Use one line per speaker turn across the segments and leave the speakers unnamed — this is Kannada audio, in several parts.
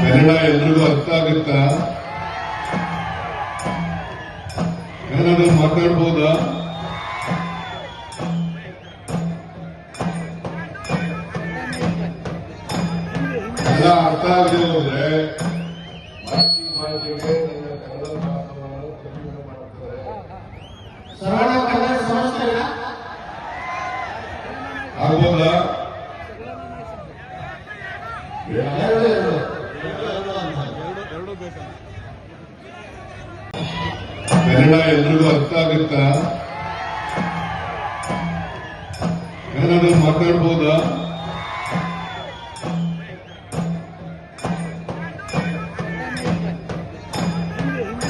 ಕನ್ನಡ ಎಲ್ರಿಗೂ ಅರ್ಥ ಆಗುತ್ತ? ಏನಾದ್ರು ಮಾತಾಡ್ಬೋದಾ? ಎಲ್ಲ ಅರ್ಥ ಕನ್ನಡ
ಸಂಸ್ಥೆಗಳ
ಆಗ್ಬೋದಾ? ಕನ್ನಡ ಎಲ್ರಿಗೂ ಅರ್ಥ ಆಗುತ್ತಾ? ಏನಾದ್ರು ಮಾತಾಡ್ಬೋದಾ?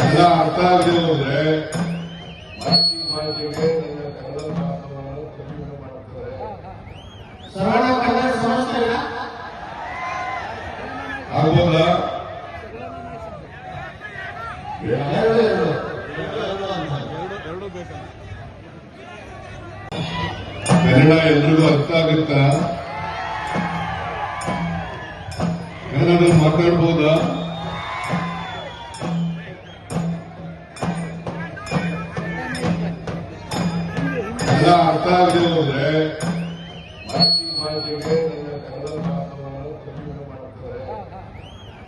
ಎಲ್ಲ ಅರ್ಥ ಆಗದೆ ಹೋದ್ರೆ ಮಾತಿಗೆ ನನ್ನ ಕನ್ನಡ ಭಾಷೆಯನ್ನು ಕಡಿಮೆ ಮಾಡ್ತಾರೆ
ಶ್ರವಣ ಕನ್ನಡ ಸಂಸ್ಥೆಗಳ
ಆಗ್ಬೋದಾ? ಕನ್ನಡ ಎಲ್ರಿಗೂ ಅರ್ಥ ಆಗುತ್ತಾ? ಕನ್ನಡ ಮಾತಾಡ್ಬೋದಾ? ಎಲ್ಲ ಅರ್ಥ ಆಗದೆ ಹೋದ್ರೆ. ಮಾಹಿತಿ ಮಾಹಿತಿಗೆ